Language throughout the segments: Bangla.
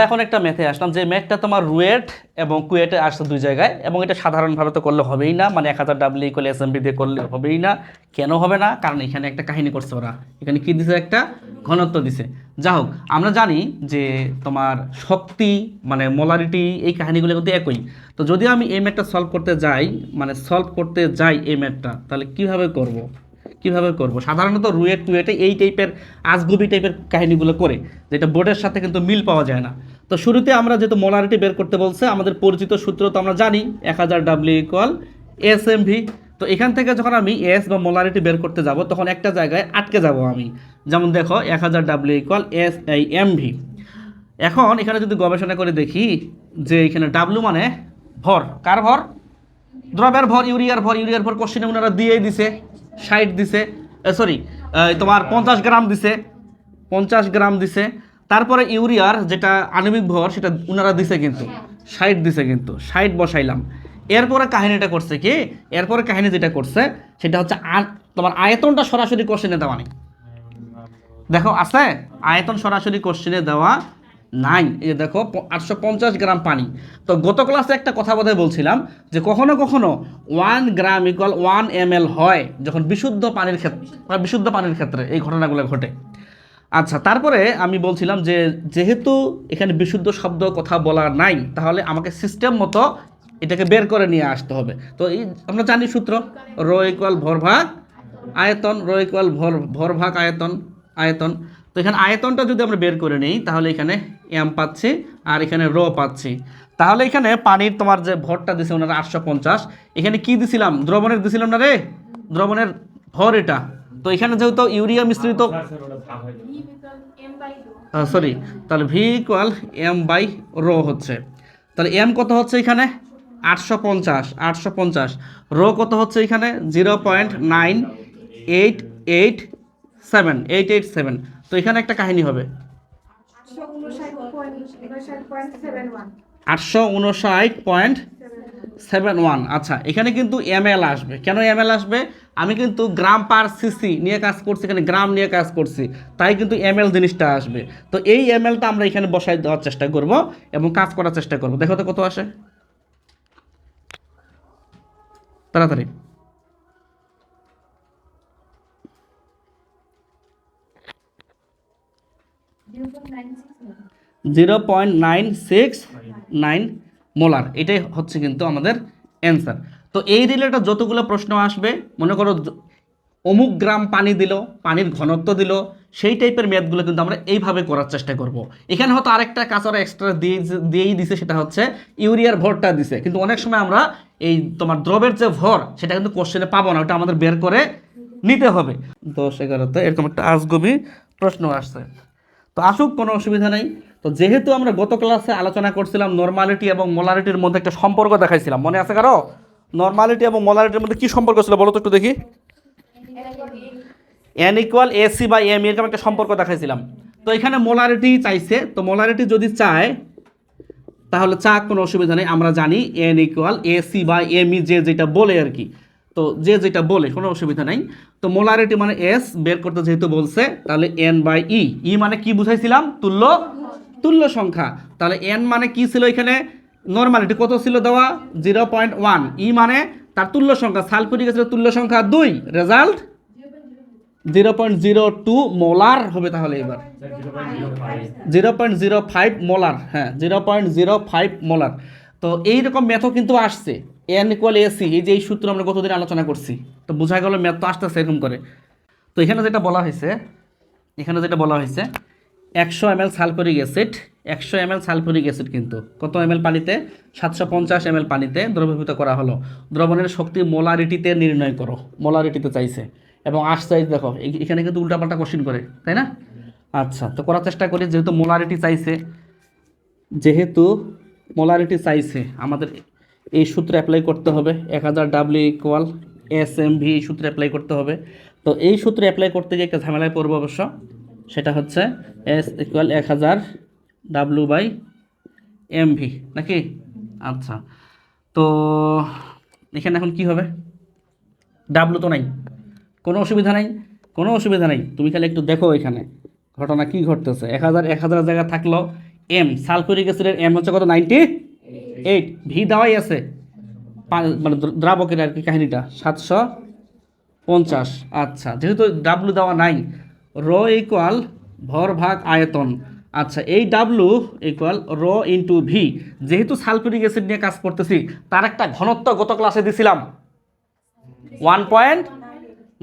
আমরা এখন একটা ম্যাথে আসলাম যে ম্যাথটা তোমার রুয়েট এবং কুয়েটে আসছে দুই জায়গায় এবং এটা সাধারণভাবে তো করলে হবেই না মানে এক হাজার ডাব্লিউ করলে এস এম দিয়ে করলে হবেই না, কেন হবে না? কারণ এখানে একটা কাহিনী করছে ওরা। এখানে কি দিছে? একটা ঘনত্ব দিছে। যা হোক, আমরা জানি যে তোমার শক্তি মানে মোলারিটি এই কাহিনীগুলো কিন্তু একই। তো যদি আমি এই ম্যাথটা সলভ করতে যাই মানে সলভ করতে যাই এই ম্যাথটা, তাহলে কীভাবে করব। কীভাবে করব? সাধারণত রুয়েট টুয়েটে এই টাইপের আজগুবি টাইপের কাহিনীগুলো করে, যেটা বোর্ডের সাথে কিন্তু মিল পাওয়া যায় না। তো শুরুতে আমরা যেহেতু মোলারিটি বের করতে বলছে, আমাদের পরিচিত সূত্র তো আমরা জানি, এক হাজার W equal S M V. তো এখান থেকে যখন আমি এস বা মোলারিটি বের করতে যাব, তখন একটা জায়গায় আটকে যাব আমি। যেমন দেখো, এক হাজার ডাব্লিউ ইকুয়াল এস এই এম ভি। এখন এখানে যদি গবেষণা করে দেখি যে এখানে ডাব্লু মানে ভর। কার ভর? দ্রবের ভর, ইউরিয়ার ভর ইউরিয়ার ভর কোশ্চেনে ওনারা দিয়েই দিছে। ষাট দিছে সরি তোমার পঞ্চাশ গ্রাম দিছে, পঞ্চাশ গ্রাম দিছে। তারপরে ইউরিয়ার যেটা আণবিক ভর, সেটা ওনারা দিছে কিন্তু, ষাট দিছে কিন্তু, ষাট বসাইলাম। এরপরে কাহিনীটা করছে কি, এরপরে কাহিনী যেটা করছে, সেটা হচ্ছে তোমার আয়তনটা সরাসরি কোশ্চেনে দেওয়া নেই। দেখো, আছে? আয়তন সরাসরি কোশ্চেনে দেওয়া নাই। এই যে দেখো আটশো পঞ্চাশ গ্রাম পানি। তো গত ক্লাসে একটা কথা বোধহয় বলছিলাম যে কখনো কখনো one gram equal one M হয় যখন বিশুদ্ধ পানির ক্ষেত্রে বিশুদ্ধ পানির ক্ষেত্রে এই ঘটনাগুলো ঘটে। আচ্ছা তারপরে আমি বলছিলাম যে যেহেতু এখানে বিশুদ্ধ শব্দ কথা বলা নাই, তাহলে আমাকে সিস্টেম মতো এটাকে বের করে নিয়ে আসতে হবে। তো এই আমরা জানি সূত্র, রো ইকুয়াল ভরভাগ আয়তন, রো ইকুয়াল ভর ভরভাগ আয়তন আয়তন। তো এখানে আয়তনটা যদি আমরা বের করে নিই তাহলে এখানে এম পাচ্ছি আর এখানে রো পাচ্ছি। তাহলে এখানে পানির তোমার যে ভরটা দিছে ওনারা আটশো পঞ্চাশ এখানে কি দিছিলাম? দ্রবণের দিছিলাম না রে? দ্রবণের ভর এটা। তো এখানে যেহেতু ইউরিয়া মিশ্রিত সরি তাহলে V equal M by rho হচ্ছে। তাহলে এম কত হচ্ছে এখানে? আটশো পঞ্চাশ আটশো পঞ্চাশ। রো কত হচ্ছে এখানে? Zero point nine eight eight seven eight eight seven. তো এখানে একটা কাহিনী হবে। আটশো উনষাট পয়েন্ট সেভেন ওয়ান আচ্ছা এখানে কিন্তু এম এল আসবে। কেন এম এল আসবে? আমি কিন্তু গ্রাম পার সিসি নিয়ে কাজ করছি, এখানে গ্রাম নিয়ে কাজ করছি। তাই কিন্তু এম এল জিনিসটা আসবে। তো এই এম এলটা আমরা এখানে বসাই দেওয়ার চেষ্টা করব এবং কাজ করার চেষ্টা করব। দেখো তো কত আসে। তাড়াতাড়ি। Zero point nine six nine molar, এটাই হচ্ছে কিন্তু আমাদের অ্যান্সার তো এই রিলেটেড যতগুলো প্রশ্ন আসবে, মনে করো অমুক গ্রাম পানি দিল, পানির ঘনত্ব দিল, সেই টাইপের ম্যাথগুলো কিন্তু আমরা এইভাবে করার চেষ্টা করব। এখানে হয়তো আরেকটা কাজ ওরা এক্সট্রা দিয়ে দিয়েই দিছে, সেটা হচ্ছে ইউরিয়ার ভরটা দিছে। কিন্তু অনেক সময় আমরা এই তোমার দ্রবের যে ভর, সেটা কিন্তু কোশ্চেনে পাবো না, ওটা আমাদের বের করে নিতে হবে। দশ এগারোতে এরকম একটা আজগবি প্রশ্ন আসছে। তো আসুক, কোনো অসুবিধা নেই। তো যেহেতু আমরা গত ক্লাসে আলোচনা করছিলাম নর্মালিটি এবং মোলারিটির মধ্যে একটা সম্পর্ক দেখাইছিলাম, মনে আছে কারও? নর্মালিটি এবং মোলারিটির মধ্যে কি সম্পর্ক ছিল? বলো তো একটু দেখি। এন ইকুয়াল এসি বা এম এরকম একটা সম্পর্ক দেখাইছিলাম। তো এখানে মোলারিটি চাইছে, তো মোলারিটি যদি চায়, তাহলে চা কোনো অসুবিধা নেই। আমরা জানি এন ইকুয়াল এসি বা এমই যে যেটা বলে আর কি। তো যে যেটা বলে, কোনো অসুবিধা নাই। তো মোলারিটি মানে এস বের করতে যেহেতু বলছে, তাহলে এন বাই ই ই মানে কি বুঝাইছিলাম? তুল্য? তুল্য সংখ্যা। তাহলে এন মানে কি ছিল এখানে? নর্মালিটি কত ছিল দেওয়া? জিরো পয়েন্ট ওয়ান ই মানে তার তুল্য সংখ্যা। সালফুরিক অ্যাসিডের তুল্য সংখ্যা দুই। Result zero point zero two molar হবে তাহলে এবার। Zero point zero five molar হ্যাঁ zero point zero five molar তো এইরকম ম্যাথও কিন্তু আসছে। এন ইকুয়াল এসি এই যে এই সূত্র আমরা গতদিন আলোচনা করছি। তো বোঝা গেল ম্যাথ তো আসতেছে এরকম করে। তো এখানে যেটা বলা হয়েছে, এখানে যেটা বলা হয়েছে, একশো এম এল সালফরিক অ্যাসিড একশো এম এল সালফরিক অ্যাসিড কিন্তু। কত এম এল পানিতে? সাতশো পঞ্চাশ এম এল পানিতে দ্রবীভূত করা হলো। দ্রবণের শক্তি মোলারিটিতে নির্ণয় করো মোলারিটিতে চাইছে। এবং আসছে এই দেখো এখানে কিন্তু উল্টাপাল্টা কোশ্চিন করে, তাই না? আচ্ছা তো করার চেষ্টা করি, যেহেতু মোলারিটি চাইছে, যেহেতু মোলারিটি চাইছে, আমাদের এই সূত্রে অ্যাপ্লাই করতে হবে। এক হাজার W equal S M V এই সূত্রে অ্যাপ্লাই করতে হবে। তো এই সূত্রে অ্যাপ্লাই করতে গিয়ে একটা ঝামেলায় পড়ব অবশ্য। সেটা হচ্ছে এস ইকুয়াল এক হাজার ডাব্লু বাই এম ভি নাকি? আচ্ছা। তো এখানে এখন কি হবে? ডাব্লু তো নাই। কোনো অসুবিধা নাই। কোনো অসুবিধা নেই। তুমি খালি একটু দেখো এখানে। ঘটনা কি ঘটতেছে? এক হাজার এক হাজার জায়গা থাকল এম সালফিউরিক অ্যাসিডের এম হচ্ছে কত? নাইনটি? এইট, ভি দেওয়াই আছে। মানে দ্রাবকের আর কি কাহিনীটা, সাতশো পঞ্চাশ। আচ্ছা যেহেতু ডাব্লু দেওয়া নাই, র ইকুয়াল ভর ভাগ আয়তন। আচ্ছা এই W equal rho into V যেহেতু সালফিউরিক অ্যাসিড নিয়ে কাজ করতেছি, তার একটা ঘনত্ব গত ক্লাসে দিছিলাম। ওয়ান পয়েন্ট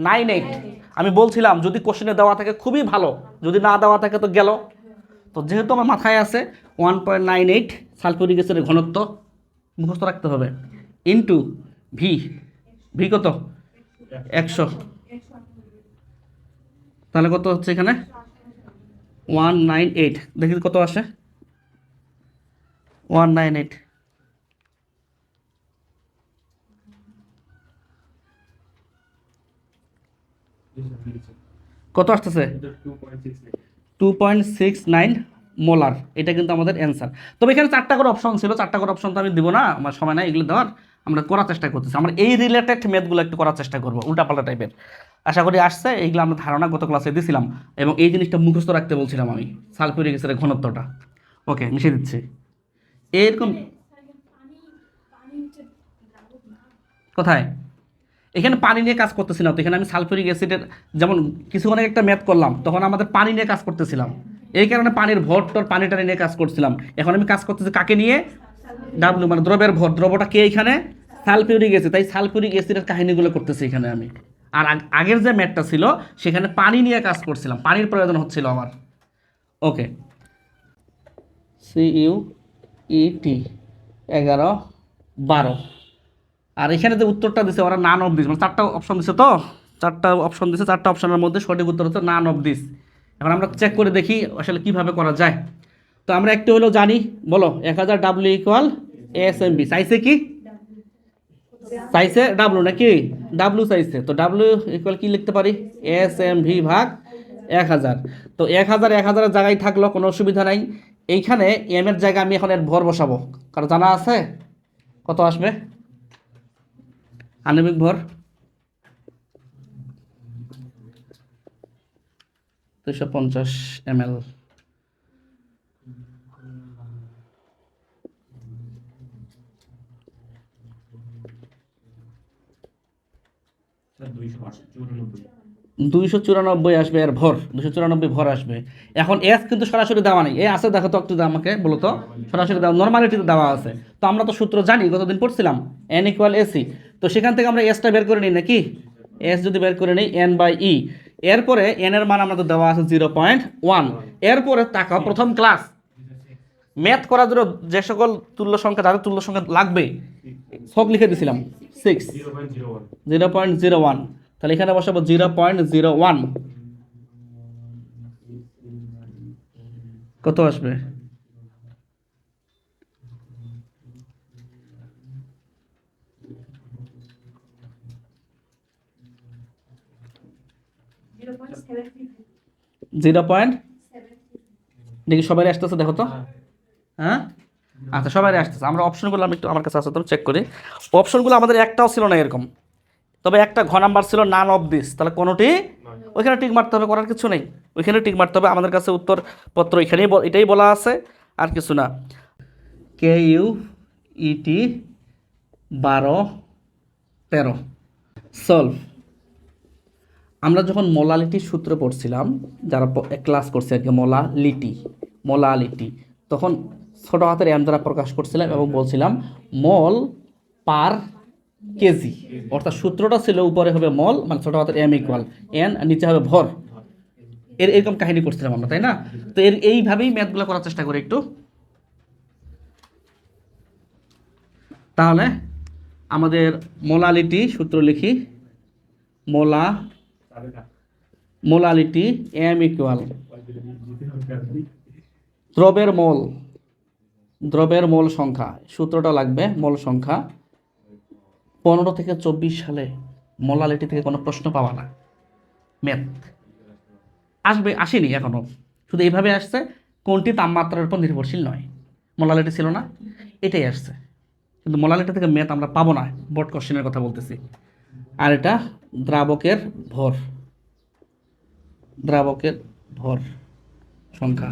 নাইন এইট আমি বলছিলাম, যদি কোশ্চেনে দেওয়া থাকে খুবই ভালো, যদি না দেওয়া থাকে তো গেল। তো যেহেতু আমার মাথায় আছে one point nine eight sulphuric অ্যাসিডের ঘনত্ব মুখস্থ রাখতে হবে। ইন্টু ভি ভি কত? একশো। তাহলে কত হচ্ছে এখানে? ওয়ান নাইন এইট দেখি কত আসে? ওয়ান নাইন এইট কত আসতেছে? Two point six nine molar, এটা কিন্তু আমাদের অ্যান্সার তবে এখানে চারটা করে অপশন ছিল, চারটা করে অপশন তো আমি দিব না, আমার সময় নাই, এগুলো দেওয়ার। আমরা করার চেষ্টা করতেছি। আমরা এই রিলেটেড ম্যাথগুলো একটু করার চেষ্টা করব, উল্টাপাল্টা টাইপের আশা করি আসছে এইগুলো আমরা ধারণা গত ক্লাসে দিয়েছিলাম এবং এই জিনিসটা মুখস্থ রাখতে বলছিলাম আমি সালফিউরিক অ্যাসিডের ঘনত্বটা। ওকে মিশিয়ে দিচ্ছি। এরকম কোথায়? এখানে পানি নিয়ে কাজ করতেছিলাম তো, এখানে আমি সালফিউরিক অ্যাসিডের যেমন কিছুক্ষণ একটা ম্যাথ করলাম, তখন আমাদের পানি নিয়ে কাজ করতেছিলাম। এই কারণে পানির ভর টর পানি টানি নিয়ে কাজ করছিলাম। এখন আমি কাজ করতেছি কাকে নিয়ে? ডাব্লু মানে দ্রবের ভর। দ্রবটা কে এখানে? সালফিউরিক অ্যাসিড তাই সালফিউরিক অ্যাসিডের কাহিনীগুলো করতেছি এখানে আমি। আর আগের যে ম্যাথটা ছিল, সেখানে পানি নিয়ে কাজ করছিলাম। পানির প্রয়োজন হচ্ছিল আমার। ওকে। সি ইউ ই টি এগারো, বারো। আর এখানে যে উত্তরটা দিছে, ওরা নান অফ দিস মানে চারটা অপশন দিছে তো? চারটা অপশন দিছে, চারটা অপশনের মধ্যে সঠিক উত্তর হচ্ছে নান অফ দিস এখন আমরা চেক করে দেখি আসলে কীভাবে করা যায়। তো আমরা একটু হলেও জানি, বলো, এক হাজার W equal S M V চাইছে কি? চাইছে ডাব্লু নাকি? ডাব্লু চাইছে তো ডাব্লু ইকুয়াল কি লিখতে পারি? এস এম ভি ভাগ এক হাজার। তো এক হাজার, এক হাজারের জায়গায় থাকল, কোনো অসুবিধা নাই। এইখানে এম এর জায়গায় আমি এখন এর ভর বসাবো। কারণ জানা আছে? কত আসবে? আণবিক ভর? দুশো পঞ্চাশ এম এল দুইশো চুরানব্বই। আসবে এর ভর দুশো চুরানব্বই ভর আসবে। এখন এস কিন্তু সরাসরি দেওয়া নেই। এ আছে দেখো তো একটু আমাকে বলো তো। সরাসরি দেওয়া নর্মালিটিতে দেওয়া আছে। তো আমরা তো সূত্র জানি গতদিন পড়ছিলাম এন ইকুয়াল এসি তো সেখান থেকে আমরা এসটা বের করে নিই নাকি? এস যদি বের করে নিই এন বাই ই এরপরে এন এর মান আমাদের দেওয়া আছে জিরো পয়েন্ট ওয়ান এরপরে তাকা, প্রথম ক্লাস ম্যাথ করার জন্য যে সকল তুল্য সংখ্যা, তাদের তুল্য সংখ্যা লাগবে। সব লিখে দিয়েছিলাম six zero point zero one তাহলে এখানে বসাবো জিরো পয়েন্ট জিরো ওয়ান কত আসবে? Zero point? দেখি সবাই আসতেছে, দেখো তো। হ্যাঁ? আচ্ছা সবাই আসতেছে। আমরা অপশনগুলো আমি একটু আমার কাছে আছে চেক করি। অপশনগুলো আমাদের একটাও ছিল না এরকম। তবে একটা ঘ নাম্বার ছিল নান অফ দিস তাহলে কোনোটি? ওইখানে টিক মারতে হবে, করার কিছু নেই। ওইখানে টিক মারতে হবে। আমাদের কাছে উত্তরপত্র এখানেই এটাই বলা আছে, আর কিছু না। কে ইউ ইটি বারো তেরো। সলভ আমরা যখন মোলালিটির সূত্র পড়ছিলাম, যারা ক্লাস করছে আর কি, মোলালিটি মোলালিটি, তখন ছোট হাতের এম দ্বারা প্রকাশ করছিলাম এবং বলছিলাম, মল পার কেজি। অর্থাৎ সূত্রটা ছিল উপরে হবে মল মানে ছোট হাতের এম ইকুয়াল এন নিচে হবে ভর। এর, এরকম কাহিনী করছিলাম আমরা, তাই না? তো এর, এইভাবেই ম্যাথগুলো করার চেষ্টা করি একটু। তাহলে আমাদের মোলালিটি সূত্র লিখি, মোলা মোলালিটি, এম ইকুয়াল দ্রবের মোল। দ্রবের মোল সংখ্যা। সূত্রটা লাগবে, মোল সংখ্যা। পনেরো থেকে চব্বিশ সালে মোলালিটি থেকে কোনো প্রশ্ন পাওয়া না। ম্যাথ আসবে, আসেনি এখনও। শুধু এইভাবে আসছে, কোনটি তাপমাত্রার উপর নির্ভরশীল নয়। মোলালিটি ছিল না, এটাই আসছে। কিন্তু মোলালিটি থেকে ম্যাথ আমরা পাবো না বোর্ড কোশ্চেনের কথা বলতেছি। আর এটা দ্রাবকের ভর। দ্রাবকের ভর সংখ্যা।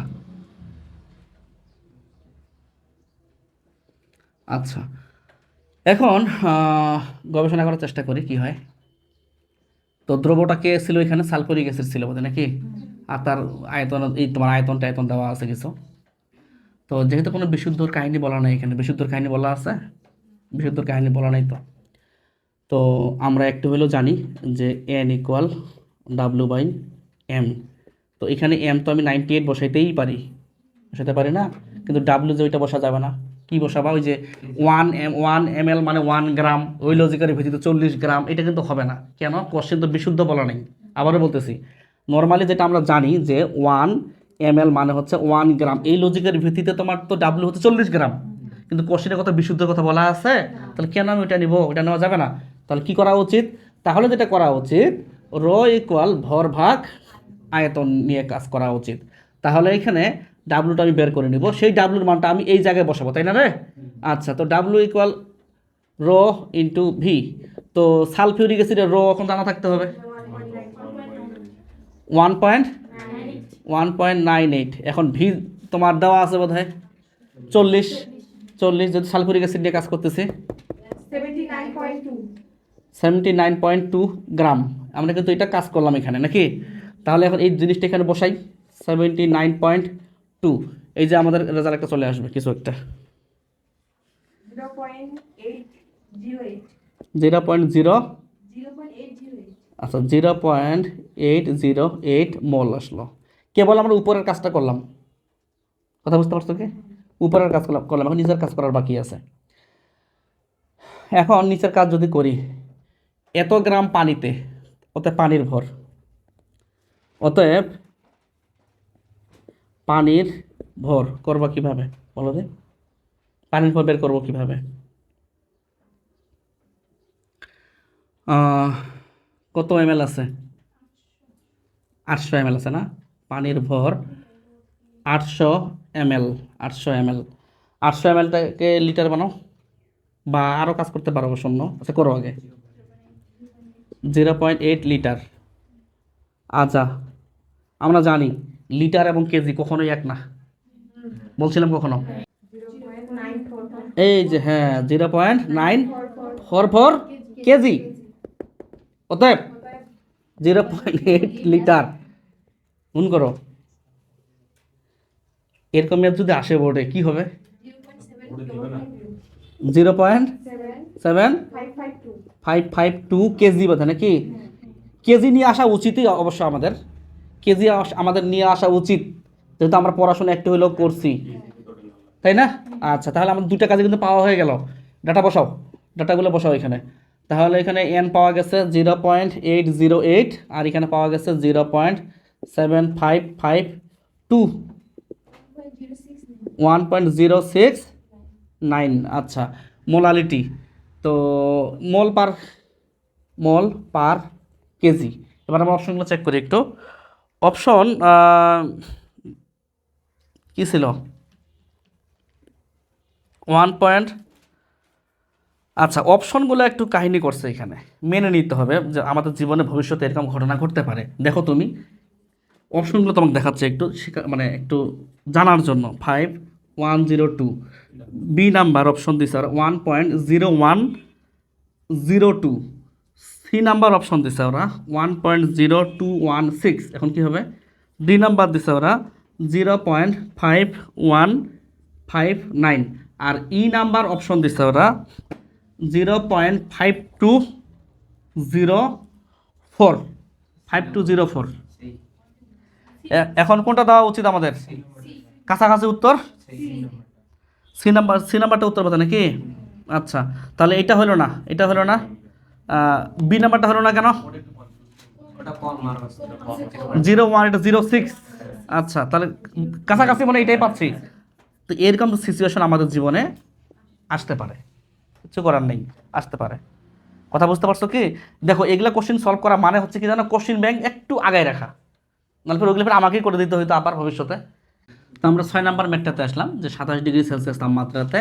আচ্ছা এখন গবেষণা করার চেষ্টা করি কি হয়। তো দ্রবটাকে ছিল এখানে সালফরিক অ্যাসিড ছিল বোধহয় নাকি? আর তার আয়তন, এই তোমার আয়তন টায়তন দেওয়া আছে কিছু। তো যেহেতু কোনো বিশুদ্ধর কাহিনী বলা নাই এখানে, বিশুদ্ধর কাহিনী বলা আছে? বিশুদ্ধর কাহিনী বলা নাই তো। তো আমরা একটু হলেও জানি যে N equal W by M তো এখানে এম তো আমি নাইনটি এইট বসাইতেই পারি। বসাতে পারি না? কিন্তু ডাব্লু যে ওইটা বসা যাবে না। কি বসাবা? ওই যে one M one M L মানে ওয়ান গ্রাম ওই লজিকের ভিত্তিতে চল্লিশ গ্রাম এটা কিন্তু হবে না। কেন? কোশ্চেন তো বিশুদ্ধ বলা নেই। আবারও বলতেছি নর্মালি যেটা আমরা জানি যে ওয়ান এম এল মানে হচ্ছে ওয়ান গ্রাম এই লজিকের ভিত্তিতে তোমার তো ডাব্লু হচ্ছে চল্লিশ গ্রাম কিন্তু কোশ্চেনের কথা বিশুদ্ধ কথা বলা আছে, তাহলে কেন আমি ওইটা নিব? ওটা নেওয়া যাবে না। তাহলে কি করা উচিত? তাহলে যেটা করা উচিত, র ইকুয়াল ভর ভাগ আয়তন নিয়ে কাজ করা উচিত। তাহলে এখানে ডাব্লুটা আমি বের করে নিব। সেই ডাব্লুর মানটা আমি এই জায়গায় বসাবো, তাই না রে? আচ্ছা তো W equal rho into V তো সালফিউরিক অ্যাসিডের রো এখন জানা থাকতে হবে? One point one point nine eight এখন ভি তোমার দেওয়া আছে বোধ হয় চল্লিশ। চল্লিশ, যদি সালফিউরিক অ্যাসিড নিয়ে কাজ করতেছি। গ্রাম আমরা কিন্তু এটা কাজ করলাম এখানে নাকি? তাহলে এখন এই জিনিসটা এখানে বসাই। সেভেন্টি নাইন পয়েন্ট টু এই যে আমাদের রেজাল্ট একটা চলে আসবে কিছু একটা। জিরো পয়েন্ট জিরো আচ্ছা zero point eight zero eight mole আসলো। কেবল আমরা উপরের কাজটা করলাম। কথা বুঝতে পারছ কি? উপরের কাজ করলাম করলাম এখন নিচের কাজ করার বাকি আছে। এখন নিচের কাজ যদি করি এত গ্রাম পানিতে, ওতে পানির ভর। অতএব পানির ভর করবা কীভাবে? বলো দে। পানির ভর বের করব কীভাবে? কত এম এল আছে? আটশো এম আছে না? পানির ভর আটশো এম এল আটশো এম এল আটশো এম এলটাকে লিটার বানাও, বা আরও কাজ করতে পারো, শূন্য। আচ্ছা করো আগে। Zero point eight litre. আচ্ছা আমরা জানি লিটার এবং কেজি কখনোই এক না। বলছিলাম কখনো? এই যে হ্যাঁ zero point nine four four KG. অতএব জিরো পয়েন্ট এইট লিটার। গুণ করো। এরকম ম্যাথ যদি আসে বোর্ডে, কি হবে? Zero point seven. Five five two KG বোধ নাকি? কেজি নিয়ে আসা উচিতই অবশ্য আমাদের। কেজি আমাদের নিয়ে আসা উচিত। যেহেতু আমরা পড়াশোনা একটু হলেও করছি। তাই না? আচ্ছা তাহলে আমাদের দুটা কাজে কিন্তু পাওয়া হয়ে গেল। ডাটা বসাও। ডাটাগুলো বসাও এখানে। তাহলে এখানে এন পাওয়া গেছে zero point eight zero eight আর এখানে পাওয়া গেছে zero point seven five five two one point zero six nine আচ্ছা মোলালিটি। তো mole per mole per KG এবার আমরা অপশনগুলো চেক করি একটু। অপশন কী ছিল? ওয়ান পয়েন্ট আচ্ছা অপশনগুলো একটু কাহিনী করছে এখানে। মেনে নিতে হবে যে আমাদের জীবনে ভবিষ্যতে এরকম ঘটনা ঘটতে পারে। দেখো তুমি। অপশনগুলো তোমাকে দেখাচ্ছে একটু মানে একটু জানার জন্য। Five one zero two B number option দিছে আর one point zero one zero two C number option দিছে ওরা one point zero two one six এখন কী হবে? ডি নাম্বার দিছে ওরা zero point five one five nine আর ই নাম্বার অপশন দিছে ওরা zero point five two zero four five two zero four এখন কোনটা দেওয়া উচিত আমাদের? কাছাকাছি উত্তর? সি নাম্বার, সি নাম্বারটা উত্তর পাতা নাকি? আচ্ছা তাহলে এটা হলো না, এটা হলো না বি নাম্বারটা হলো না কেন? জিরো ওয়ান, এটা জিরো সিক্স। আচ্ছা তাহলে কাছাকাছি মানে এটাই পাচ্ছি। তো এরকম সিচুয়েশন আমাদের জীবনে আসতে পারে। কিছু করার নেই, আসতে পারে। কথা বুঝতে পারছ কি? দেখো, এগুলা কোশ্চেন সলভ করা মানে হচ্ছে কি জানো? কোশ্চেন ব্যাংক একটু আগায় রাখা। নাহলে ওগুলো আমাকেই করে দিতে হইতো আবার ভবিষ্যতে। আমরা ছয় নাম্বার ম্যাটটাতে আসলাম, যে সাতাশ ডিগ্রি সেলসিয়াস তাপমাত্রাতে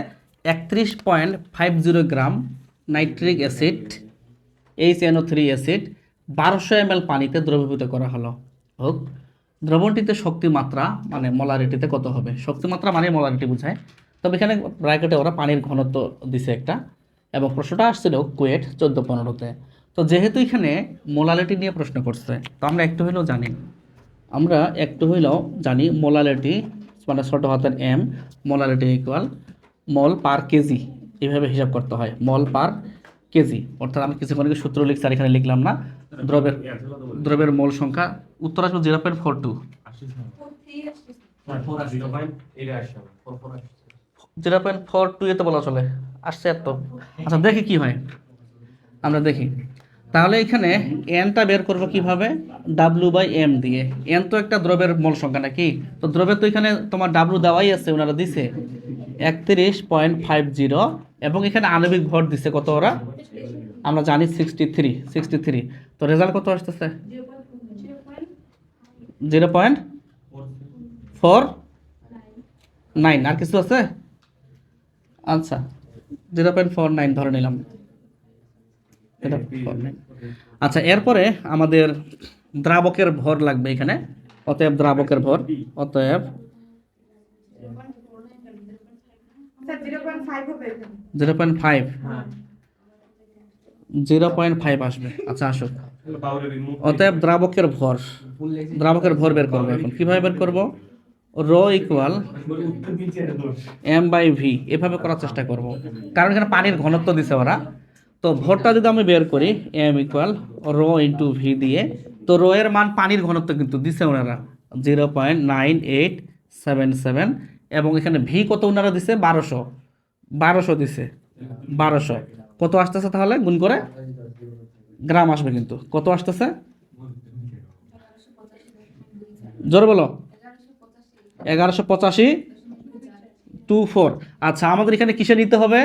একত্রিশ point five zero gram nitric acid, H N O three acid, বারোশো এম পানিতে দ্রবীভূত করা হলো। হোক, দ্রবণটিতে শক্তিমাত্রা মানে মলারিটিতে কত হবে? শক্তিমাত্রা মানে মলারিটি বোঝায়। তবে এখানে ব্র্যাকেটে ওরা পানির ঘনত্ব দিছে একটা। এবং প্রশ্নটা আসছিল কুয়েট চোদ্দ পনেরোতে। তো যেহেতু এখানে মোলালিটি নিয়ে প্রশ্ন করছে, তো আমরা একটু হইলেও জানি। আমরা একটু হইলেও জানি মোলালিটি মানে ছোট হাতের M molality equal mole per KG এইভাবে হিসাব করতে হয় মল পার কেজি অর্থাৎ আমি কিছুক্ষণ আগে সূত্র লিখছি আর এখানে লিখলাম না, দ্রবের দ্রবের মোল সংখ্যা, উত্তর আসবে zero point four two zero point four two এতে বলা চলে, আসছে এত। আচ্ছা দেখি কি হয়। আমরা দেখি। তাহলে এখানে এনটা বের করব কীভাবে? ডাব্লু বাই এম দিয়ে। এন তো একটা দ্রবের মূল সংখ্যা নাকি? তো দ্রবের তো এখানে তোমার ডাব্লু দেওয়াই আছে, ওনারা দিছে একত্রিশ পয়েন্ট ফাইভ জিরো এবং এখানে আণবিক ভর দিছে কত ওরা? আমরা জানি সিক্সটি থ্রি সিক্সটি থ্রি। তো রেজাল্ট কত আসতেছে? Zero point four nine. আর কিছু আছে? আচ্ছা জিরো পয়েন্ট ফোর নাইন ধরে নিলাম। এটা 4.9 আচ্ছা এরপরে আমাদের দ্রাবকের ভর লাগবে এখানে। অতএব দ্রাবকের ভর অতএব zero point five zero point five আসবে। আচ্ছা আসুক। অতএব দ্রাবকের ভর দ্রাবকের ভর বের করব এখন। কীভাবে বের করব? Rho equal M by V এভাবে করার চেষ্টা করব। কারণ এখানে পানির ঘনত্ব দিছে ওরা। তো ভরটা যদি আমি বের করি M equal rho into V দিয়ে, তো রো এর মান পানির ঘনত্ব কিন্তু দিছে ওনারা zero point nine eight seven seven এবং এখানে ভি কত ওনারা দিছে? বারোশো। বারোশো দিছে। বারোশো। কত আসতেছে তাহলে? গুণ করে গ্রাম আসবে কিন্তু। কত আসতেছে? জোরে বলো। এগারোশো পঁচাশি। টু ফোর আচ্ছা আমাদের এখানে কিসে নিতে হবে?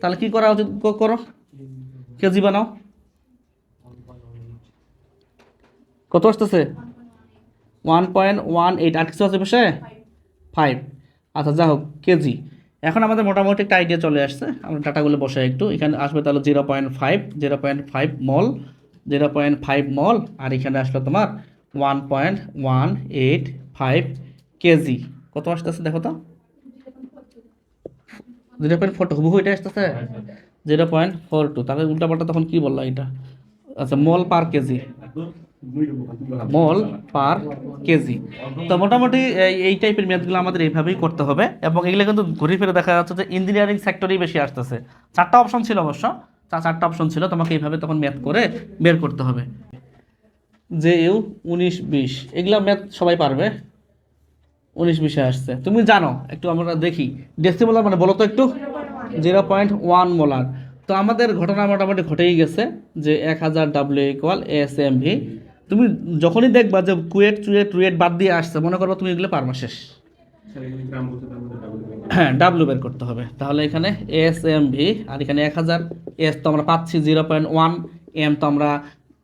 তাহলে কি করা উচিত করো? কেজি বানাও। কত আসতেছে? ওয়ান পয়েন্ট ওয়ান এইট আর কিছু আছে বসে ফাইভ আচ্ছা যা হোক, কেজি। এখন আমাদের মোটামুটি একটা আইডিয়া চলে আসছে। আমরা ডাটাগুলো বসে একটু। এখানে আসবে তাহলে zero point five zero point five mole zero point five mole আর এখানে আসলো তোমার one point one eight five KG. কত আসতেছে দেখো তো? জিরো পয়েন্ট ফোর হুবহু এটা আসতেছে? জিরো পয়েন্ট ফোর টু তাহলে উল্টাপাল্টা তখন কি বলল এটা? আচ্ছা মল পার কেজি। মল পার কেজি। তো মোটামুটি এই- টাইপের ম্যাথগুলো আমাদের এইভাবেই করতে হবে এবং এগুলো কিন্তু ঘুরে ফিরে দেখা যাচ্ছে যে ইঞ্জিনিয়ারিং সেক্টরেই বেশি আসতেছে। চারটা অপশন ছিল অবশ্য। চারটা অপশন ছিল। তোমাকে এইভাবে তখন ম্যাথ করে বের করতে হবে। যে ইউ উনিশ বিশ। এগুলো ম্যাথ সবাই পারবে। উনিশ বিশে আসছে। তুমি জানো, একটু আমরা দেখি। ডেসিমোলার মানে বলো তো একটু। Zero point one molar. তো আমাদের ঘটনা মোটামুটি ঘটেই গেছে যে এক হাজার W equal S M V তুমি যখনই দেখবা যে কুয়েট চুয়েট টুয়েট বাদ দিয়ে আসছে মনে করব তুমি এগুলো পারবা শেষ। হ্যাঁ ডাব্লু বের করতে হবে। তাহলে এখানে এস এম ভি আর এখানে এক হাজার এস তো আমরা পাচ্ছি জিরো পয়েন্ট ওয়ান এম তো আমরা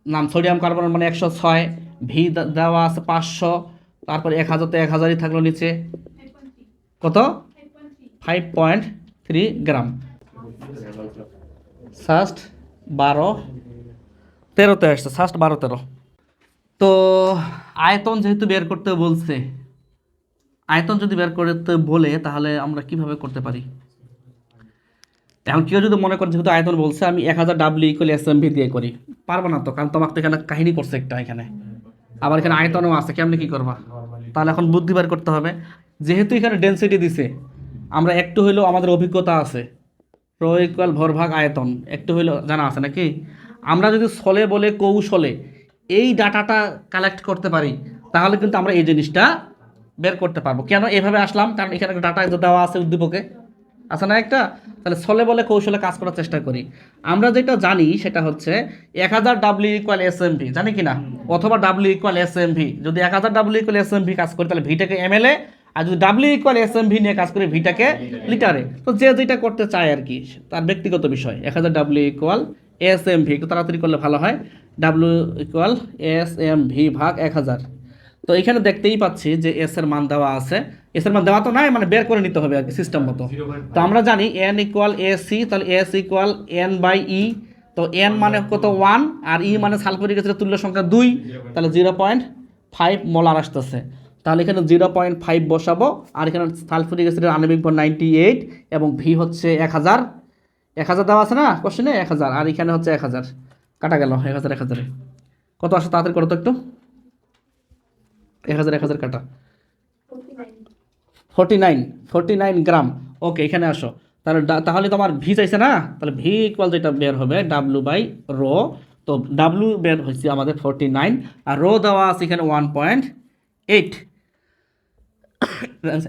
নাম সোডিয়াম কার্বন মানে একশো ছয় ভি দেওয়া আছে পাঁচশো তারপরে এক হাজার তো এক হাজারই থাকল নিচে। কত? Five point three gram. SUST বারো। তেরোতে আসছে সাস্ট বারো, তেরো। তো আয়তন যেহেতু বের করতে বলছে, আয়তন যদি বের করতে বলে, তাহলে আমরা কীভাবে করতে পারি? এখন কেউ যদি মনে করে যেহেতু আয়তন বলছে, আমি এক হাজার W equal S M V দিয়ে করি। পারব না তো, কারণ তোমাকে তো এখানে কাহিনী করছে একটা এখানে। আবার এখানে আয়তনও আছে, কেমনি কি করবা? তাহলে এখন বুদ্ধি বের করতে হবে। যেহেতু এখানে ডেন্সিটি দিছে আমরা একটু হইলেও আমাদের অভিজ্ঞতা আছে। প্রো ইকুয়াল ভরভাগ আয়তন একটু হইলেও জানা আছে নাকি? আমরা যদি ছলে বলে কৌশলে এই ডাটাটা কালেক্ট করতে পারি তাহলে কিন্তু আমরা এই জিনিসটা বের করতে পারব। কেন এভাবে আসলাম? কারণ এখানে ডাটা দেওয়া আছে উদ্দীপকে। আছে না একটা? তাহলে ছলে বলে কৌশলে কাজ করার চেষ্টা করি। আমরা যেটা জানি সেটা হচ্ছে এক হাজার W equal S M V জানি কি না? অথবা W equal S M V যদি এক হাজার W equal S M V কাজ করি তাহলে ভিটাকে এম এল এ যদি W equal S M V নিয়ে কাজ করে ভিটাকে লিটারে তো যে যেটা করতে চায় আর কি তার ব্যক্তিগত বিষয়। এক হাজার W equal S M V একটু তাড়াতাড়ি করলে ভালো হয়। W equal S M V ভাগ এক হাজার। তো এখানে দেখতেই পাচ্ছি যে এস এর মান দেওয়া আছে। এস এর মান দেওয়া তো নাই মানে বের করে নিতে হবে আর কি সিস্টেম মতো। তো আমরা জানি এন ইকুয়াল এ সি তাহলে S equal N by E তো এন মানে কত ওয়ান আর ই মানে সালফারিক অ্যাসিডের তুল্য সংখ্যা দুই তাহলে জিরো পয়েন্ট ফাইভ মোলার আসতেছে। তাহলে এখানে জিরো পয়েন্ট ফাইভ বসাবো, আর এখানে সালফুরিক অ্যাসিডের আণবিক ভর নাইনটি এইট এবং ভি হচ্ছে এক হাজার। এক হাজার দেওয়া আছে না কোশ্চেনে এক হাজার, আর এখানে হচ্ছে এক হাজার। কাটা গেল, এক হাজার, এক হাজারে। কত আসে তাড়াতাড়ি করো তো একটু? এক হাজার এক হাজার কাটা। Forty nine. Forty nine gram. Okay, এখানে আসো। তাহলে তাহলে তোমার ভি চাইছে না? তাহলে ভি ইকুয়াল যেটা বের হবে ডাব্লু বাই রো তো ডাব্লু বের হয়েছে আমাদের ফোরটি নাইন, আর রো দেওয়া আছে এখানে one point eight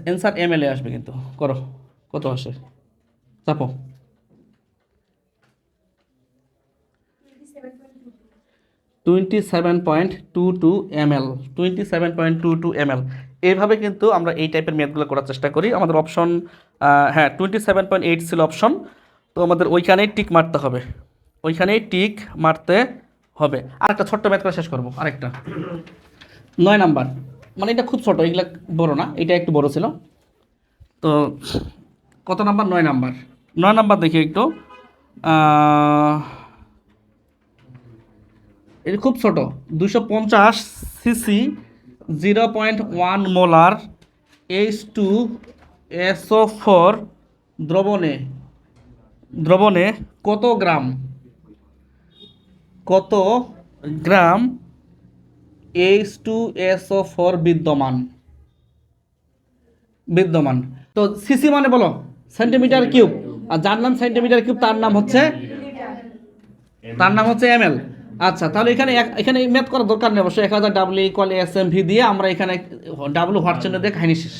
answer M L এ আসবে কিন্তু। করো। কত আসে? চাপো। Twenty seven point two two M L twenty seven point two two M L এইভাবে কিন্তু আমরা এই টাইপের ম্যাথগুলো করার চেষ্টা করি। আমাদের অপশন হ্যাঁ টোয়েন্টি সেভেন পয়েন্ট এইট ছিল অপশন তো আমাদের ওইখানেই টিক মারতে হবে। ওইখানেই টিক মারতে হবে। আরেকটা ছোট্ট ম্যাথ করে শেষ করব। আরেকটা। নয় নাম্বার। মানে এটা খুব ছোট, এগুলা বড় না, এটা একটু বড় ছিল। তো কত নাম্বার? নয় নাম্বার। নয় নাম্বার দেখি একটু। এটা খুব ছোট দুশো পঞ্চাশ CC, zero point one molar H two S O four দ্রবণে। দ্রবণে কত গ্রাম? কত gram? H two S O four বিদ্যমান। বিদ্যমান। তো সিসি মানে বলো সেন্টিমিটার কিউব আর যার নাম সেন্টিমিটার কিউব তার নাম হচ্ছে তার নাম হচ্ছে এম আচ্ছা তাহলে এখানে এখানে ম্যাথ করার দরকার নেই অবশ্যই। এক হাজার W equal S M V দিয়ে আমরা এখানে ডাব্লু হোয়াটসঅ্যাপে দিয়ে কাহিনী শেষ।